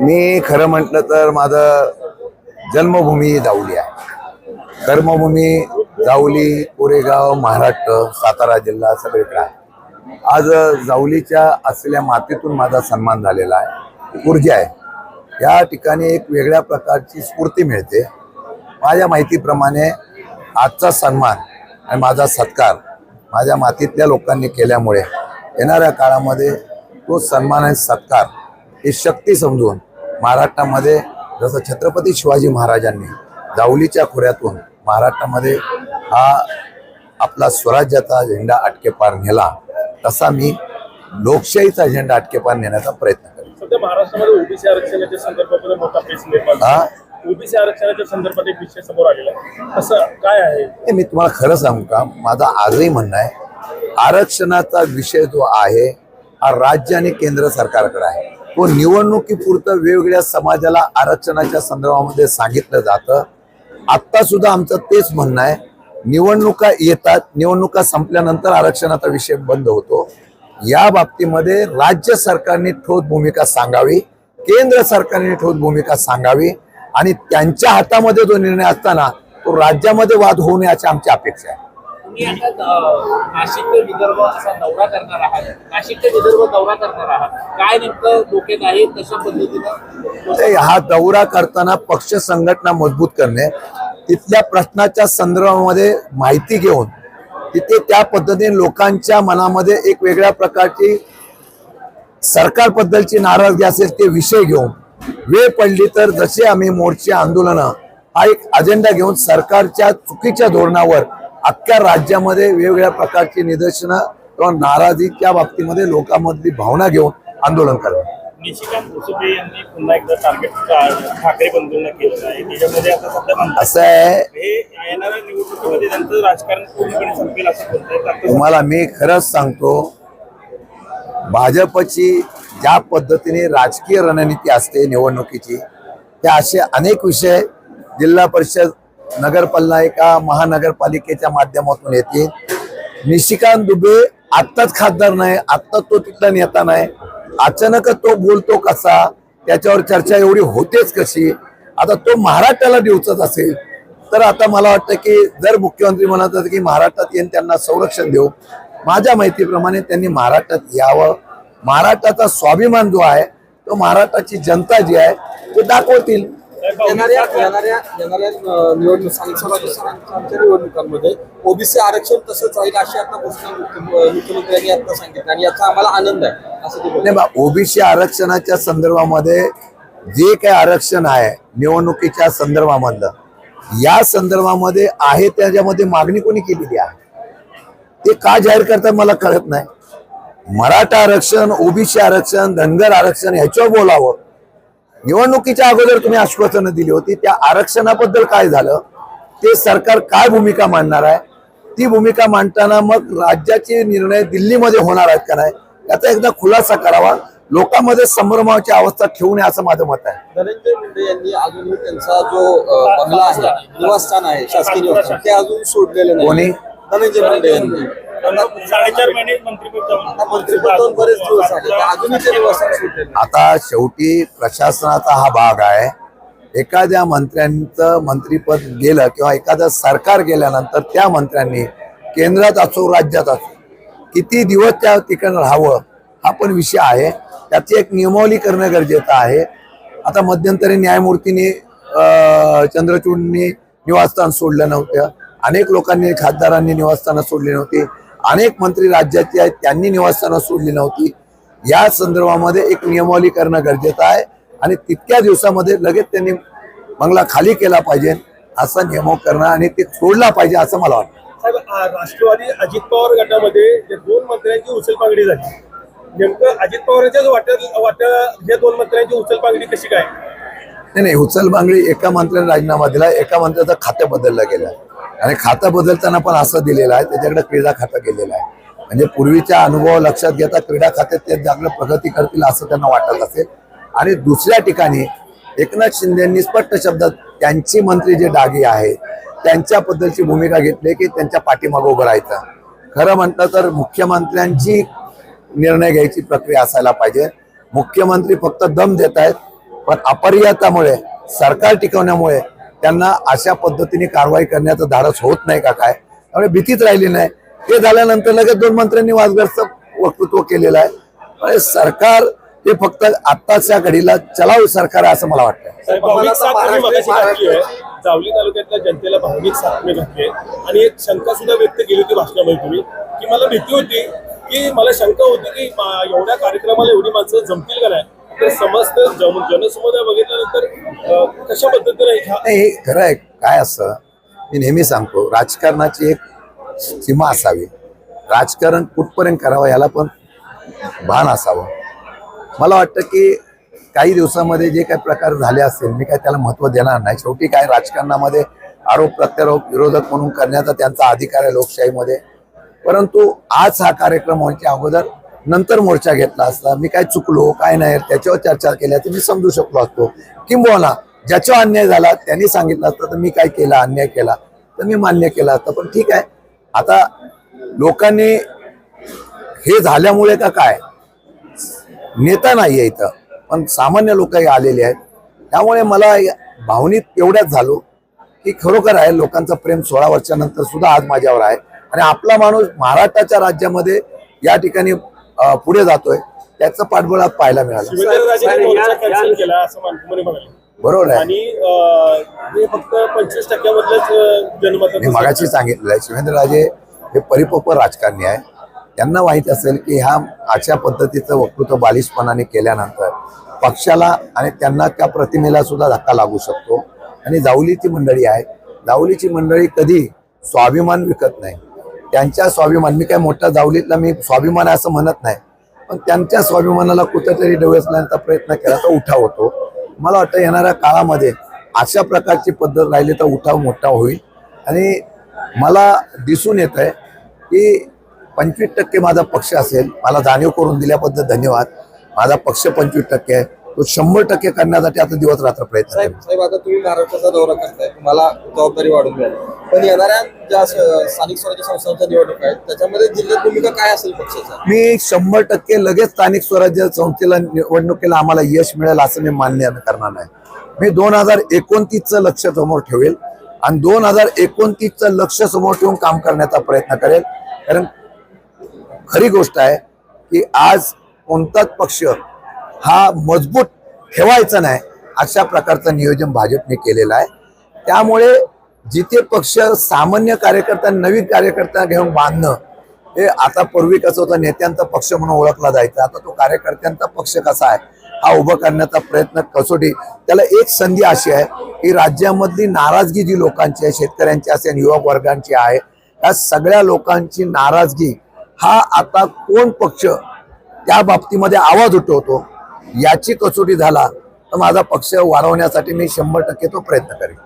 मी खरं म्हटलं तर माझं जन्मभूमी जाऊली आहे. कर्मभूमी जाऊली कोरेगाव महाराष्ट्र सातारा जिल्हा सगळीकडे आहे आज जाऊलीच्या असलेल्या मातीतून माझा सन्मान झालेला आहे. ऊर्जा आहे. या ठिकाणी एक वेगळ्या प्रकारची स्फूर्ती मिळते. माझ्या माहितीप्रमाणे आजचा सन्मान आणि माझा सत्कार माझ्या मातीतल्या लोकांनी केल्यामुळे येणाऱ्या काळामध्ये तो सन्मान आणि सत्कार ही शक्ती समजून महाराष्ट्रामध्ये जसं छत्रपती शिवाजी महाराजांनी जावलीच्या खोऱ्यातून महाराष्ट्रामध्ये हा आपला स्वराज्याचा झेंडा अटकेपार नेला तसा मी लोकशाहीचा झेंडा अटकेपार नेण्याचा प्रयत्न करेन सध्या महाराष्ट्रामध्ये ओबीसी आरक्षणाच्या संदर्भात मोठा पेच निर्माण ओबीसी आरक्षणाच्या संदर्भात एक विषय समोर आलेला आहे. कसं काय आहे? मी तुम्हाला खरं सांगू का? माझा आजही म्हणणं आहे आरक्षणाचा विषय जो आहे हा राज्य आणि केंद्र सरकारकडे आहे. तो निवडणुकीपुरतं वेगवेगळ्या समाजाला आरक्षणाच्या संदर्भामध्ये सांगितलं जातं. आत्ता सुद्धा आमचं तेच म्हणणं आहे. निवडणुका येतात निवडणुका संपल्यानंतर आरक्षणाचा विषय बंद होतो. या बाबतीमध्ये राज्य सरकारने ठोस भूमिका सांगावी केंद्र सरकारने ठोस भूमिका सांगावी आणि त्यांच्या हातामध्ये जो निर्णय असताना तो राज्यामध्ये वाद होऊ नये अशी आमची अपेक्षा आहे. तुम्ही आता नाशिक ते विदर्भ असा दौरा करणार आहात. नाशिक ते विदर्भ दौरा करणार आहात. काय नेमकं डोक्यात आहे कशा पद्धतीनं? हा दौरा करताना पक्ष संघटना मजबूत करणे तिथल्या प्रश्नाच्या संदर्भामध्ये माहिती घेऊन तिथे त्या पद्धतीने लोकांच्या मनामध्ये एक वेगळ्या प्रकारची सरकारबद्दलची नाराजगी असेल ते विषय घेऊन वेळ पडली तर जसे आम्ही मोर्चे आंदोलनं हा एक अजेंडा घेऊन सरकारच्या चुकीच्या धोरणावर अख्ख्या राज्यामध्ये वेगवेगळ्या प्रकारची निदर्शनं किंवा नाराजीच्या बाबतीमध्ये लोकांमधली भावना घेऊन आंदोलन करणार निशिकांत भुसुबे यांनी पुन्हा एकदा टार्गेट ठाकरे बंधूंना केलेलं आहे. त्याच्यामध्ये आता सध्या म्हणतात असं आहे. हे येणाऱ्या निवडणुकीमध्ये त्यांचं राजकारण पूर्णपणे संपेल असं बोलतायत आता तुम्हाला मी खरंच सांगतो भाजपची ज्या पद्धतीने राजकीय रणनीती असते निवडणुकीची त्या असे अनेक विषय जिल्हा परिषद नगरपालिका महानगरपालिकेच्या माध्यमातून येतील. निशिकांत दुबे आत्ताच खासदार नाही आत्ताच तो तिथला नेता नाही. अचानक तो बोलतो कसा? त्याच्यावर चर्चा एवढी होतेच कशी? आता तो महाराष्ट्राला दिवचत असेल. तर आता मला वाटतं की जर मुख्यमंत्री म्हणत होते की महाराष्ट्रात येऊन त्यांना संरक्षण देऊ. माझ्या माहितीप्रमाणे त्यांनी महाराष्ट्रात यावं. महाराष्ट्राचा स्वाभिमान जो आहे तो महाराष्ट्राची जनता जी आहे ते दाखवतील. येणाऱ्या येणाऱ्या येणाऱ्या निवडणूक निवडणुकांमध्ये ओबीसी आरक्षण तसंच राहील अशी आता घोषणा मुख्यमंत्र्यांनी आता सांगितलं आणि याचा आम्हाला आनंद आहे. असं नाही बा ओबीसी आरक्षणाच्या संदर्भामध्ये जे काही आरक्षण आहे निवडणुकीच्या संदर्भामधलं या संदर्भामध्ये आहे त्याच्यामध्ये मागणी कोणी केलेली आहे? ते का जाहीर करतात मला कळत नाही. मराठा आरक्षण ओबीसी आरक्षण धनगर आरक्षण ह्याच्यावर बोलावं. निवडणुकीच्या अगोदर तुम्ही आश्वासनं दिली होती त्या आरक्षणाबद्दल काय झालं ते सरकार काय भूमिका मांडणार आहे ती भूमिका मांडताना मग राज्याचे निर्णय दिल्लीमध्ये होणार आहेत का नाही याचा एकदा खुलासा करावा लोकांमध्ये संभ्रमाची अवस्था ठेवू नये असं माझं मत आहे. धनंजय मुंडे यांनी अजूनही त्यांचा जो बंगला आहे निवासस्थान आहे शासकीय ते अजून सोडलेलं कोणी? धनंजय मुंडे यांनी. साडेचार महिने मंत्रिपद जाऊन आता शेवटी प्रशासनाचा हा भाग आहे. एखाद्या मंत्र्यांचं मंत्रीपद गेलं किंवा एखादं सरकार गेल्यानंतर त्या मंत्र्यांनी केंद्रात असो राज्यात असो किती दिवस त्या ठिकाणी राहावं हा पण विषय आहे. त्याची एक नियमावली करणं गरजेचं आहे. आता मध्यंतरी न्यायमूर्तींनी चंद्रचूडनी निवासस्थान सोडलं नव्हतं. अनेक लोकांनी खासदारांनी निवासस्थानं सोडली नव्हती. अनेक मंत्री राज्याचे आहेत त्यांनी निवासस्थानं सोडली नव्हती. या संदर्भामध्ये एक नियमावली करणं गरजेचं आहे आणि तितक्या दिवसामध्ये लगेच त्यांनी बंगला खाली केला पाहिजे असा नियम करणं आणि ते सोडला पाहिजे असं मला वाटतं. साहेब राष्ट्रवादी अजित पवार गटामध्ये जे दोन मंत्र्यांची उचलपांगडी झाली. नेमकं अजित पवारांच्याच वाट्यात वाट्या या दोन मंत्र्यांची उचलपांगडी कशी काय? नाही नाही उचल बांगडी एका मंत्र्याने राजीनामा दिला एका मंत्र्याचं खातं बदललं गेलं. आणि खातं बदलताना पण असं दिलेलं आहे त्याच्याकडे क्रीडा खातं गेलेलं आहे. म्हणजे पूर्वीच्या अनुभव लक्षात घेता क्रीडा खात्यात ते चांगलं प्रगती करतील असं त्यांना वाटत असेल. आणि दुसऱ्या ठिकाणी एकनाथ शिंदेंनी स्पष्ट शब्दात त्यांची मंत्री जे डागे आहेत त्यांच्याबद्दलची भूमिका घेतली की त्यांच्या पाठीमागं उभं राहायचं. खरं म्हटलं तर मुख्यमंत्र्यांची निर्णय घ्यायची प्रक्रिया असायला पाहिजे. मुख्यमंत्री फक्त दम देत आहेत पण अपरियतामुळे सरकार टिकवण्यामुळे त्यांना अशा पद्धतीने कारवाई करण्याचं धाडस होत नाही का काय? त्यामुळे भीतीच राहिली नाही. हे झाल्यानंतर लगेच दोन मंत्र्यांनी वादग्रस्त वक्तृत्व केलेलं आहे. सरकार हे फक्त आत्ताच्या घडीला चलाव सरकार आहे असं मला वाटतं जावली तालुक्यातल्या जनतेला भावनिक साथ तुम्ही घातली आहे. आणि एक शंका सुद्धा व्यक्त केली होती भाषणामध्ये तुम्ही की मला भीती होती की मला शंका होती की एवढ्या कार्यक्रमाला एवढी माणसं जमतील का नाही? तर समजतं. जनसमुदाय बघितल्यानंतर कशा पद्धतीने नाही हे खरं आहे. काय असतं? मी नेहमी सांगतो राजकारणाची एक सीमा असावी. राजकारण कुठपर्यंत करावं याला पण भान असावं. मला वाटतं की काही दिवसामध्ये जे काही प्रकार झाले असतील मी काय त्याला महत्त्व देणार नाही. शेवटी काय राजकारणामध्ये आरोप प्रत्यारोप विरोधक म्हणून करण्याचा त्यांचा अधिकार आहे लोकशाहीमध्ये. परंतु आज हा कार्यक्रम व्हायच्या अगोदर नंतर मोर्चा घेतला असता मी काय चुकलो काय नाही त्याच्यावर चर्चा केल्याचं मी समजू शकलो असतो. किंबहुना ज्याच्यावर अन्याय झाला त्यांनी सांगितलं असतं तर मी काय केला अन्याय केला? तर मी मान्य केला असतं. पण ठीक आहे. आता लोकांनी हे झाल्यामुळे का काय? नेता नाही आहे इथं पण सामान्य लोकही आलेले आहेत. त्यामुळे मला भावनिक एवढ्याच झालो की खरोखर आहे लोकांचं प्रेम सोळा वर्षानंतर सुद्धा आज माझ्यावर आहे. आणि आपला माणूस महाराष्ट्राच्या राज्यामध्ये या ठिकाणी पुढे जातोय त्याचं पाठबळ आज पाहायला मिळालं. बरोबर आहे. हे मगाशी सांगितलेलं आहे शिवेंद्रराजे हे परिपक्व राजकारणी आहे. त्यांना माहीत असेल की ह्या अशा पद्धतीचं वक्तृत्व बालिशपणाने केल्यानंतर पक्षाला आणि त्यांना त्या प्रतिमेला सुद्धा धक्का लागू शकतो. आणि जावलीची मंडळी आहे. जावलीची मंडळी कधी स्वाभिमान विकत नाही. त्यांच्या स्वाभिमान मी काय मोठ्या जावलीतला मी स्वाभिमान असं म्हणत नाही. पण त्यांच्या स्वाभिमानाला कुठेतरी डवसण्याचा प्रयत्न केला तर उठाव होतो. मला वाटतं येणाऱ्या काळामध्ये अशा प्रकारची पद्धत राहिली तर उठाव मोठा होईल. आणि मला दिसून येत आहे की पंचवीस टक्के माझा पक्ष असेल मला जाणीव करून दिल्याबद्दल धन्यवाद. माझा पक्ष पंचवीस टक्के आहे. तो शंभर टक्के करण्यासाठी आता दिवस रात्र प्रयत्न साहेब आता तुम्ही महाराष्ट्राचा दौरा करताय. तुम्हाला जबाबदारी वाढून मिळाली. पण येणाऱ्या ज्या स्थानिक स्वराज्य संस्थांच्या निवडणूक आहेत त्याच्यामध्ये जिल्ह्यात भूमिका काय असेल पक्षाचा? मी शंभर टक्के लगेच स्थानिक स्वराज्य संस्थेला निवडणुकीला आम्हाला यश मिळेल असं मी मान्य करणार नाही. मी दोन हजार एकोणतीसचं लक्ष समोर ठेवेल आणि दोन हजार एकोणतीसचं लक्ष समोर ठेवून काम करण्याचा प्रयत्न करेल. कारण खरी गोष्ट आहे की आज कोणताच पक्ष हा मजबूत ठेवायचा नाही अशा प्रकारचं नियोजन भाजपने केलेलं आहे. त्यामुळे जिथे पक्ष सामान्य कार्यकर्ता नवीन कार्यकर्ता घेऊन बांधणं हे आता पूर्वी कसं होतं नेत्यांचा पक्ष म्हणून ओळखला जायचा. आता तो कार्यकर्त्यांचा पक्ष कसा आहे हा उभं करण्याचा प्रयत्न कसोटी. त्याला एक संधी अशी आहे की राज्यामधली नाराजगी जी लोकांची आहे शेतकऱ्यांची असेल युवक वर्गांची आहे या सगळ्या लोकांची नाराजगी हा आता कोण पक्ष त्या बाबतीमध्ये आवाज उठवतो याची कसोटी झाला तर माझा पक्ष वाढवण्यासाठी मी शंभर टक्के तो प्रयत्न करेन.